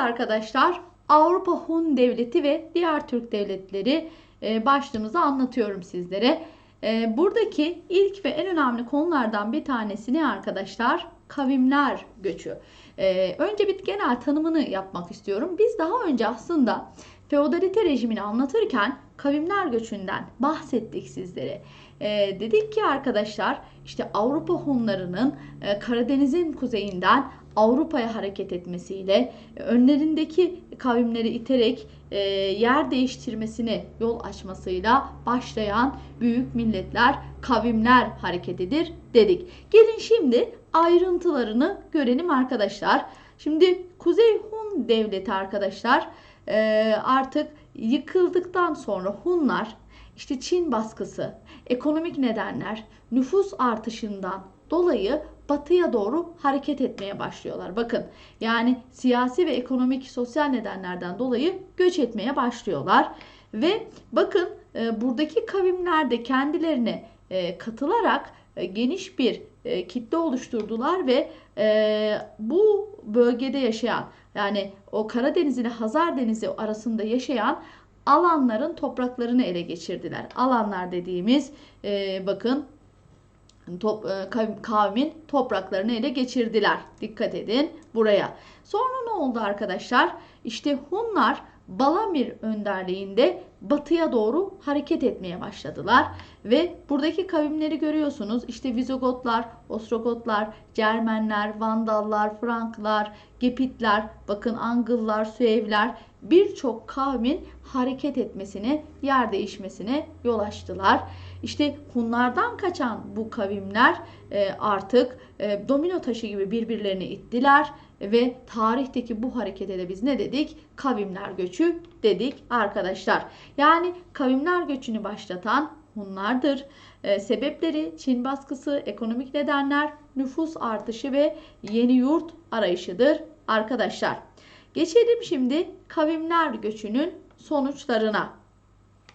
arkadaşlar Avrupa Hun Devleti ve diğer Türk devletleri e, başlığımızı anlatıyorum sizlere. E, buradaki ilk ve en önemli konulardan bir tanesi ne arkadaşlar? Kavimler göçü. E, önce bir genel tanımını yapmak istiyorum. Biz daha önce aslında feodalite rejimini anlatırken kavimler göçünden bahsettik sizlere. Dedik ki arkadaşlar işte Avrupa Hunlarının Karadeniz'in kuzeyinden Avrupa'ya hareket etmesiyle önlerindeki kavimleri iterek e, yer değiştirmesine yol açmasıyla başlayan büyük milletler, kavimler hareketidir dedik. Gelin şimdi ayrıntılarını görelim arkadaşlar. Şimdi Kuzey Hun Devleti arkadaşlar e, artık yıkıldıktan sonra Hunlar işte Çin baskısı, ekonomik nedenler, nüfus artışından dolayı batıya doğru hareket etmeye başlıyorlar. Bakın yani siyasi ve ekonomik sosyal nedenlerden dolayı göç etmeye başlıyorlar. Ve bakın e, buradaki kavimler de kendilerine e, katılarak e, geniş bir e, kitle oluşturdular ve e, bu bölgede yaşayan yani o Karadeniz ile Hazar Denizi arasında yaşayan alanların topraklarını ele geçirdiler. Alanlar dediğimiz e, bakın top, e, kavmin topraklarını ele geçirdiler. Dikkat edin buraya. Sonra ne oldu arkadaşlar? İşte Hunlar Balamir önderliğinde batıya doğru hareket etmeye başladılar. Ve buradaki kavimleri görüyorsunuz. İşte Vizigotlar, Ostrogotlar, Cermenler, Vandallar, Franklar, Gepitler, bakın Angıllar, Süevler birçok kavmin hareket etmesine, yer değişmesine yol açtılar. İşte Hunlardan kaçan bu kavimler e, artık e, domino taşı gibi birbirlerini ittiler ve tarihteki bu harekete de biz ne dedik? Kavimler göçü dedik arkadaşlar. Yani kavimler göçünü başlatan Hunlardır. E, sebepleri Çin baskısı, ekonomik nedenler, nüfus artışı ve yeni yurt arayışıdır arkadaşlar. Geçelim şimdi kavimler göçünün sonuçlarına.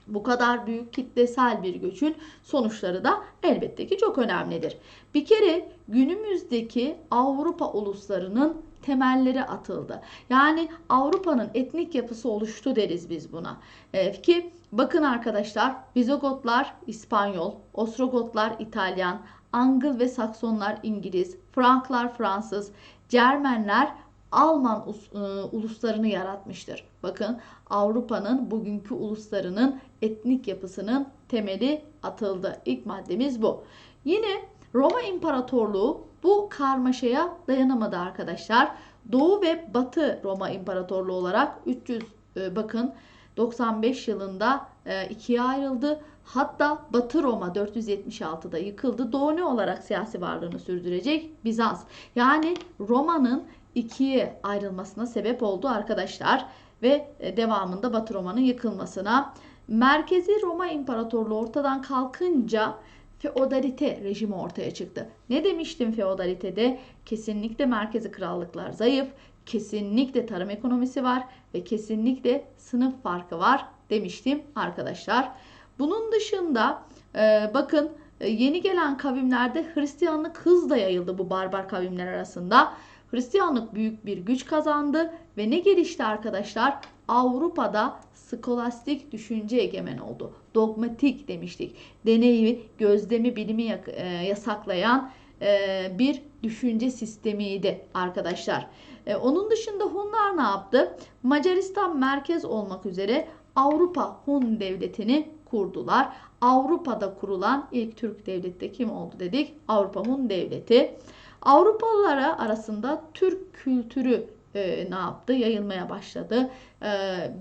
Bu kadar büyük kitlesel bir göçün sonuçları da elbette ki çok önemlidir. Bir kere günümüzdeki Avrupa uluslarının temelleri atıldı. Yani Avrupa'nın etnik yapısı oluştu deriz biz buna. Ee, ki bakın arkadaşlar Vizigotlar İspanyol, Ostrogotlar İtalyan, Angıl ve Saksonlar İngiliz, Franklar Fransız, Cermenler Alman e, uluslarını yaratmıştır. Bakın Avrupa'nın bugünkü uluslarının etnik yapısının temeli atıldı. İlk maddemiz bu. Yine Roma İmparatorluğu bu karmaşaya dayanamadı arkadaşlar. Doğu ve Batı Roma İmparatorluğu olarak 300 e, bakın 95 yılında e, ikiye ayrıldı. Hatta Batı Roma 476'da yıkıldı. Doğu ne olarak siyasi varlığını sürdürecek? Bizans. Yani Roma'nın ikiye ayrılmasına sebep oldu arkadaşlar ve e, devamında Batı Roma'nın yıkılmasına. Merkezi Roma İmparatorluğu ortadan kalkınca feodalite rejimi ortaya çıktı. Ne demiştim feodalitede? Kesinlikle merkezi krallıklar zayıf, kesinlikle tarım ekonomisi var ve kesinlikle sınıf farkı var demiştim arkadaşlar. Bunun dışında e, bakın e, yeni gelen kavimlerde Hristiyanlık hızla yayıldı bu barbar kavimler arasında. Hristiyanlık büyük bir güç kazandı ve ne gelişti arkadaşlar? Avrupa'da skolastik düşünce egemen oldu. Dogmatik demiştik. Deneyi, gözlemi, bilimi e, yasaklayan e, bir düşünce sistemiydi arkadaşlar. E, onun dışında Hunlar ne yaptı? Macaristan merkez olmak üzere Avrupa Hun devletini kurdular. Avrupa'da kurulan ilk Türk devleti de kim oldu dedik? Avrupa Hun devleti. Avrupalılara arasında Türk kültürü e, ne yaptı? Yayılmaya başladı. E,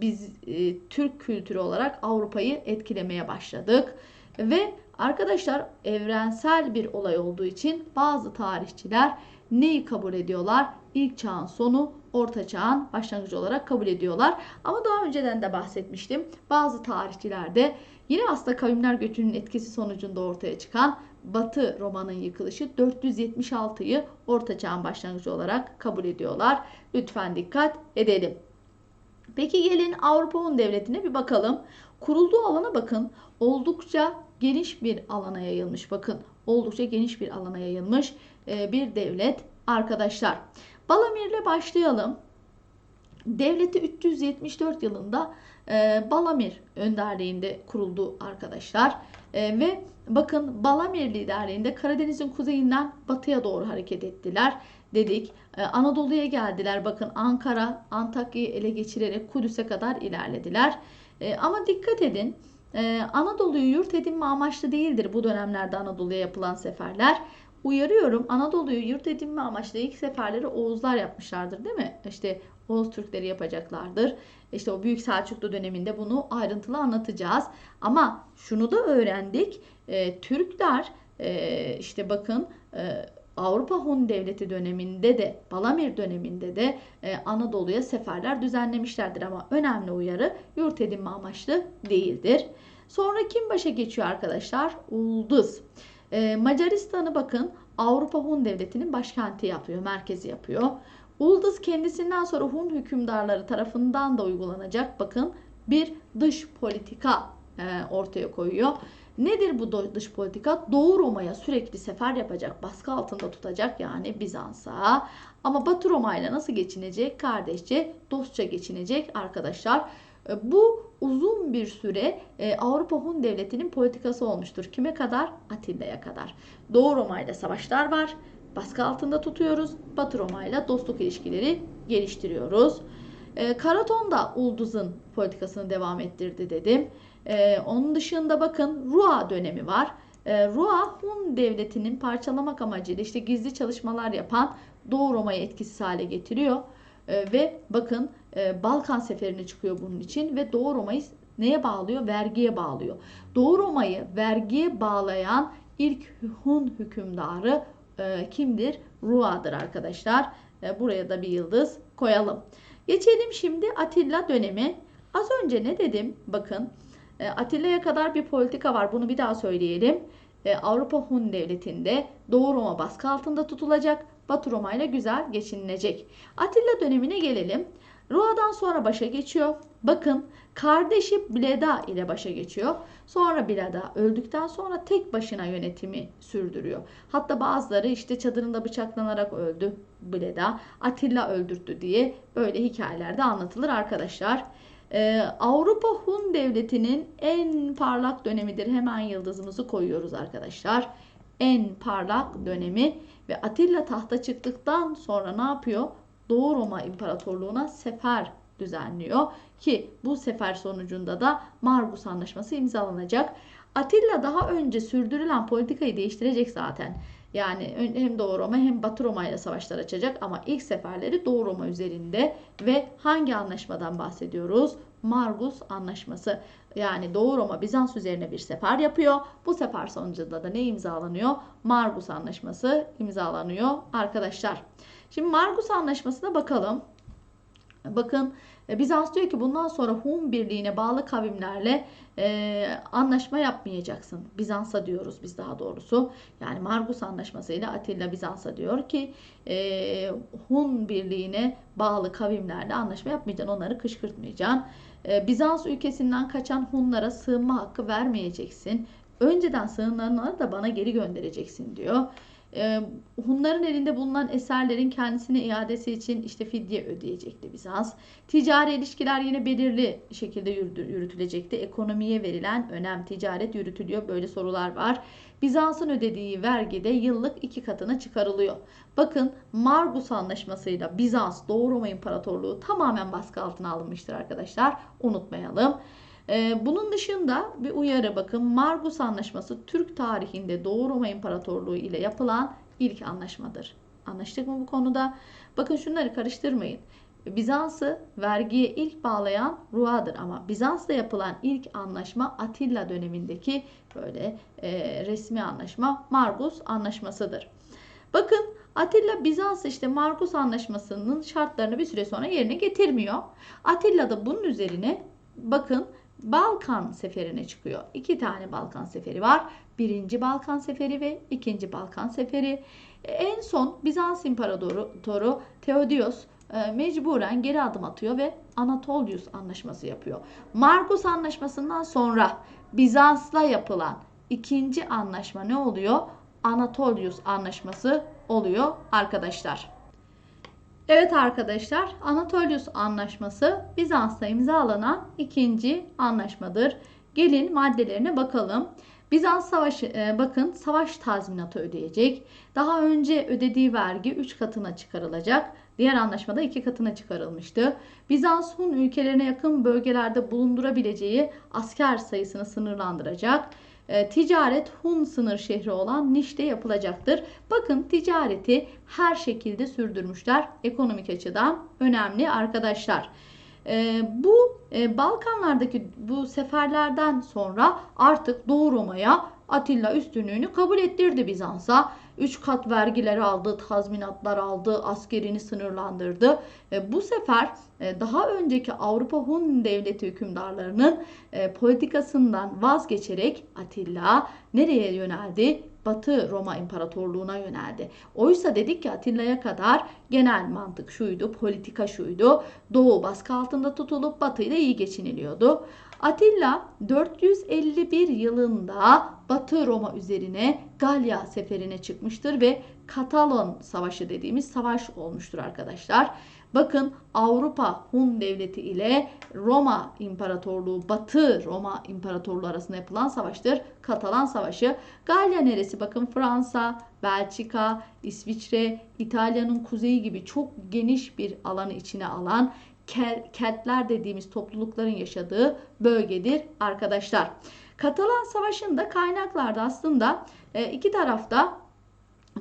biz e, Türk kültürü olarak Avrupa'yı etkilemeye başladık. Ve arkadaşlar evrensel bir olay olduğu için bazı tarihçiler neyi kabul ediyorlar? İlk çağın sonu, orta çağın başlangıcı olarak kabul ediyorlar. Ama daha önceden de bahsetmiştim. Bazı tarihçiler de yine aslında kavimler göçünün etkisi sonucunda ortaya çıkan Batı Roma'nın yıkılışı 476'yı Orta Çağ'ın başlangıcı olarak kabul ediyorlar. Lütfen dikkat edelim. Peki gelin Avrupa Hun Devleti'ne bir bakalım. Kurulduğu alana bakın. Oldukça geniş bir alana yayılmış. Bakın oldukça geniş bir alana yayılmış e, bir devlet arkadaşlar. Balamir'le başlayalım. Devleti 374 yılında e, Balamir önderliğinde kuruldu arkadaşlar. E, ve bakın Balamir liderliğinde Karadeniz'in kuzeyinden batıya doğru hareket ettiler dedik. E, Anadolu'ya geldiler. Bakın Ankara, Antakya'yı ele geçirerek Kudüs'e kadar ilerlediler. E, ama dikkat edin. Ee, Anadolu'yu yurt edinme amaçlı değildir bu dönemlerde Anadolu'ya yapılan seferler. Uyarıyorum Anadolu'yu yurt edinme amaçlı ilk seferleri Oğuzlar yapmışlardır değil mi? İşte Oğuz Türkleri yapacaklardır. İşte o Büyük Selçuklu döneminde bunu ayrıntılı anlatacağız. Ama şunu da öğrendik. E, Türkler e, işte bakın e, Avrupa Hun Devleti döneminde de Balamir döneminde de e, Anadolu'ya seferler düzenlemişlerdir ama önemli uyarı yurt edinme amaçlı değildir. Sonra kim başa geçiyor arkadaşlar? Ulduz. E, Macaristan'ı bakın Avrupa Hun Devleti'nin başkenti yapıyor, merkezi yapıyor. Ulduz kendisinden sonra Hun hükümdarları tarafından da uygulanacak bakın bir dış politika e, ortaya koyuyor. Nedir bu dış politika? Doğu Roma'ya sürekli sefer yapacak, baskı altında tutacak yani Bizans'a. Ama Batı Roma ile nasıl geçinecek? Kardeşçe, dostça geçinecek arkadaşlar. E, bu uzun bir süre e, Avrupa Hun Devleti'nin politikası olmuştur. Kime kadar? Atilla'ya kadar. Doğu Roma ile savaşlar var. Baskı altında tutuyoruz. Batı Roma ile dostluk ilişkileri geliştiriyoruz. E, Karaton da Ulduz'un politikasını devam ettirdi dedim. Ee, onun dışında bakın Rua dönemi var. Ee, Rua Hun devletinin parçalamak amacıyla işte gizli çalışmalar yapan Doğu Roma'yı etkisiz hale getiriyor. Ee, ve bakın e, Balkan seferine çıkıyor bunun için ve Doğu Roma'yı neye bağlıyor? Vergiye bağlıyor. Doğu Roma'yı vergiye bağlayan ilk Hun hükümdarı e, kimdir? Rua'dır arkadaşlar. E, buraya da bir yıldız koyalım. Geçelim şimdi Atilla dönemi. Az önce ne dedim? Bakın e, Atilla'ya kadar bir politika var. Bunu bir daha söyleyelim. E, Avrupa Hun Devleti'nde Doğu Roma baskı altında tutulacak. Batı Roma ile güzel geçinilecek. Atilla dönemine gelelim. Rua'dan sonra başa geçiyor. Bakın kardeşi Bleda ile başa geçiyor. Sonra Bleda öldükten sonra tek başına yönetimi sürdürüyor. Hatta bazıları işte çadırında bıçaklanarak öldü Bleda. Atilla öldürttü diye böyle hikayelerde anlatılır arkadaşlar. Ee, Avrupa Hun Devleti'nin en parlak dönemidir. Hemen yıldızımızı koyuyoruz arkadaşlar. En parlak dönemi ve Atilla tahta çıktıktan sonra ne yapıyor? Doğu Roma İmparatorluğu'na sefer düzenliyor ki bu sefer sonucunda da Margus Anlaşması imzalanacak. Atilla daha önce sürdürülen politikayı değiştirecek zaten. Yani hem Doğu Roma hem Batı Roma ile savaşlar açacak ama ilk seferleri Doğu Roma üzerinde ve hangi anlaşmadan bahsediyoruz? Margus Anlaşması. Yani Doğu Roma Bizans üzerine bir sefer yapıyor. Bu sefer sonucunda da ne imzalanıyor? Margus Anlaşması imzalanıyor arkadaşlar. Şimdi Margus Anlaşması'na bakalım. Bakın e, Bizans diyor ki bundan sonra Hun birliğine bağlı kavimlerle e, anlaşma yapmayacaksın. Bizans'a diyoruz biz daha doğrusu. Yani Margus Anlaşması'yla Atilla Bizans'a diyor ki e, Hun birliğine bağlı kavimlerle anlaşma yapmayacaksın. Onları kışkırtmayacaksın. E, Bizans ülkesinden kaçan Hunlara sığınma hakkı vermeyeceksin. Önceden sığınanları da bana geri göndereceksin diyor. Ee, Hunların elinde bulunan eserlerin kendisine iadesi için işte fidye ödeyecekti Bizans. Ticari ilişkiler yine belirli şekilde yürütülecekti. Ekonomiye verilen önem, ticaret yürütülüyor. Böyle sorular var. Bizans'ın ödediği vergi de yıllık iki katına çıkarılıyor. Bakın Margus Anlaşması'yla Bizans, Doğu Roma İmparatorluğu tamamen baskı altına alınmıştır arkadaşlar. Unutmayalım. Ee, bunun dışında bir uyarı bakın Margus Anlaşması Türk tarihinde Doğu Roma İmparatorluğu ile yapılan ilk anlaşmadır. Anlaştık mı bu konuda? Bakın şunları karıştırmayın. Bizans'ı vergiye ilk bağlayan Rua'dır ama Bizans'ta yapılan ilk anlaşma Atilla dönemindeki böyle e, resmi anlaşma Margus Anlaşmasıdır. Bakın Atilla Bizans işte Margus Anlaşması'nın şartlarını bir süre sonra yerine getirmiyor. Atilla da bunun üzerine bakın Balkan seferine çıkıyor. İki tane Balkan seferi var. Birinci Balkan seferi ve ikinci Balkan seferi. En son Bizans İmparatoru Theodios e, mecburen geri adım atıyor ve Anatolius anlaşması yapıyor. Markus anlaşmasından sonra Bizans'la yapılan ikinci anlaşma ne oluyor? Anatolius anlaşması oluyor arkadaşlar. Evet arkadaşlar, Anatolius Anlaşması Bizans'ta imzalanan ikinci anlaşmadır. Gelin maddelerine bakalım. Bizans savaşı e, bakın savaş tazminatı ödeyecek. Daha önce ödediği vergi 3 katına çıkarılacak. Diğer anlaşmada 2 katına çıkarılmıştı. Bizans Hun ülkelerine yakın bölgelerde bulundurabileceği asker sayısını sınırlandıracak. E, ticaret Hun sınır şehri olan Niş'te yapılacaktır. Bakın ticareti her şekilde sürdürmüşler. Ekonomik açıdan önemli arkadaşlar. E, bu e, Balkanlardaki bu seferlerden sonra artık Doğu Roma'ya Atilla üstünlüğünü kabul ettirdi Bizans'a. 3 kat vergiler aldı, tazminatlar aldı, askerini sınırlandırdı. E, bu sefer e, daha önceki Avrupa Hun devleti hükümdarlarının e, politikasından vazgeçerek Atilla nereye yöneldi? Batı Roma İmparatorluğu'na yöneldi. Oysa dedik ki Atilla'ya kadar genel mantık şuydu, politika şuydu. Doğu baskı altında tutulup Batı ile iyi geçiniliyordu. Atilla 451 yılında Batı Roma üzerine Galya seferine çıkmıştır ve Katalon Savaşı dediğimiz savaş olmuştur arkadaşlar. Bakın Avrupa Hun Devleti ile Roma İmparatorluğu, Batı Roma İmparatorluğu arasında yapılan savaştır. Katalan Savaşı. Galya neresi? Bakın Fransa, Belçika, İsviçre, İtalya'nın kuzeyi gibi çok geniş bir alanı içine alan Keltler dediğimiz toplulukların yaşadığı bölgedir arkadaşlar. Katalan Savaşı'nda kaynaklarda aslında e, iki tarafta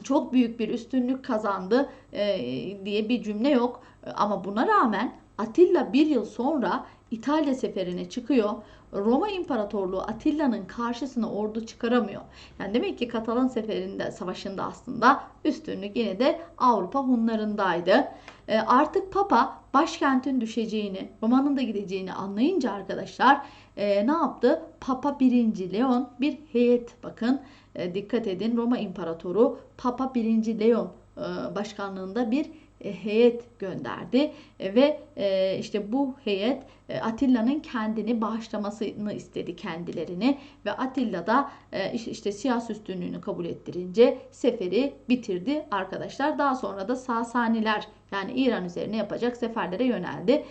çok büyük bir üstünlük kazandı e, diye bir cümle yok. Ama buna rağmen Atilla bir yıl sonra İtalya seferine çıkıyor. Roma İmparatorluğu Atilla'nın karşısına ordu çıkaramıyor. Yani demek ki Katalan seferinde savaşında aslında üstünlük yine de Avrupa Hunlarındaydı. E, artık Papa başkentin düşeceğini, Roma'nın da gideceğini anlayınca arkadaşlar e, ne yaptı? Papa 1. Leon bir heyet bakın e, dikkat edin Roma İmparatoru Papa 1. Leon e, başkanlığında bir heyet gönderdi e, ve e, işte bu heyet Atilla'nın kendini bağışlamasını istedi kendilerini ve Atilla da işte siyasi üstünlüğünü kabul ettirince seferi bitirdi arkadaşlar. Daha sonra da Sasaniler yani İran üzerine yapacak seferlere yöneldi.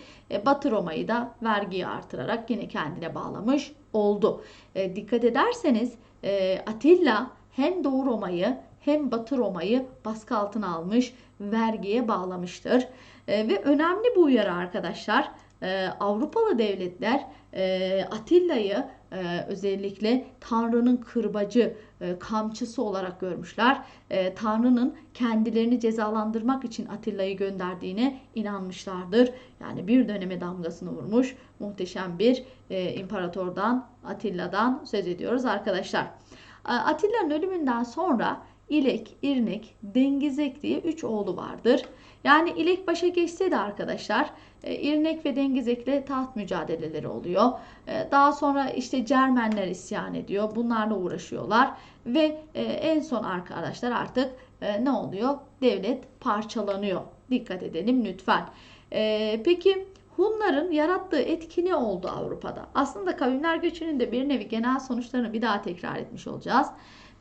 Batı Roma'yı da vergiyi artırarak yine kendine bağlamış oldu. Dikkat ederseniz Atilla hem Doğu Roma'yı hem Batı Roma'yı baskı altına almış, vergiye bağlamıştır. E, ve önemli bu uyarı arkadaşlar. E, Avrupalı devletler e, Atilla'yı e, özellikle Tanrı'nın kırbacı, e, kamçısı olarak görmüşler. E, Tanrı'nın kendilerini cezalandırmak için Atilla'yı gönderdiğine inanmışlardır. Yani bir döneme damgasını vurmuş muhteşem bir e, imparatordan, Atilla'dan söz ediyoruz arkadaşlar. Atilla'nın ölümünden sonra İlek, İrnek, Dengizek diye 3 oğlu vardır. Yani İlek başa geçse de arkadaşlar e, İrnek ve Dengizek'le taht mücadeleleri oluyor. E, daha sonra işte Cermenler isyan ediyor. Bunlarla uğraşıyorlar. Ve e, en son arkadaşlar artık ne oluyor? Devlet parçalanıyor. Dikkat edelim lütfen. Peki Hunların yarattığı etki ne oldu Avrupa'da? Aslında kavimler göçünün de bir nevi genel sonuçlarını bir daha tekrar etmiş olacağız.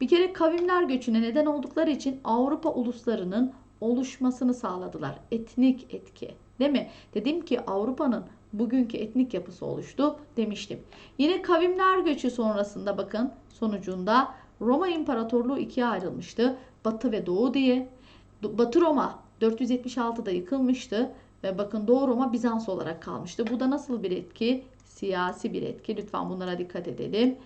Bir kere kavimler göçüne neden oldukları için Avrupa uluslarının oluşmasını sağladılar. Etnik etki. Değil mi? Dedim ki Avrupa'nın bugünkü etnik yapısı oluştu demiştim. Yine kavimler göçü sonrasında bakın sonucunda Roma İmparatorluğu ikiye ayrılmıştı. Batı ve Doğu diye. Batı Roma 476'da yıkılmıştı ve bakın Doğu Roma Bizans olarak kalmıştı. Bu da nasıl bir etki? Siyasi bir etki. Lütfen bunlara dikkat edelim.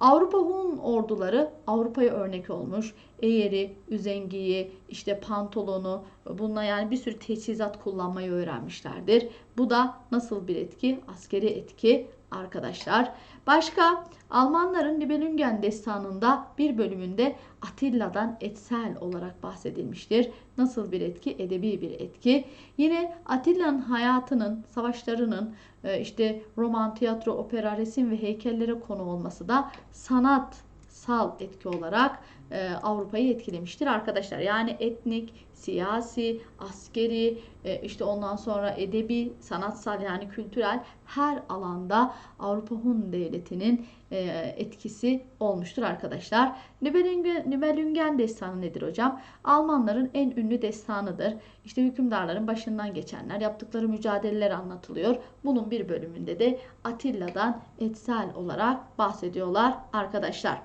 Avrupa Hun orduları Avrupa'ya örnek olmuş. Eğeri, üzengiyi, işte pantolonu bununla yani bir sürü teçhizat kullanmayı öğrenmişlerdir. Bu da nasıl bir etki? Askeri etki arkadaşlar. Başka Almanların Nibelungen destanında bir bölümünde Atilla'dan etsel olarak bahsedilmiştir. Nasıl bir etki? Edebi bir etki. Yine Atilla'nın hayatının, savaşlarının e, işte roman, tiyatro, opera, resim ve heykellere konu olması da sanatsal etki olarak e, Avrupa'yı etkilemiştir arkadaşlar. Yani etnik, siyasi, askeri, e, işte ondan sonra edebi, sanatsal yani kültürel her alanda Avrupa Hun Devleti'nin e, etkisi olmuştur arkadaşlar. Nibelungen, Nibelungen destanı nedir hocam? Almanların en ünlü destanıdır. İşte hükümdarların başından geçenler, yaptıkları mücadeleler anlatılıyor. Bunun bir bölümünde de Atilla'dan etsel olarak bahsediyorlar arkadaşlar.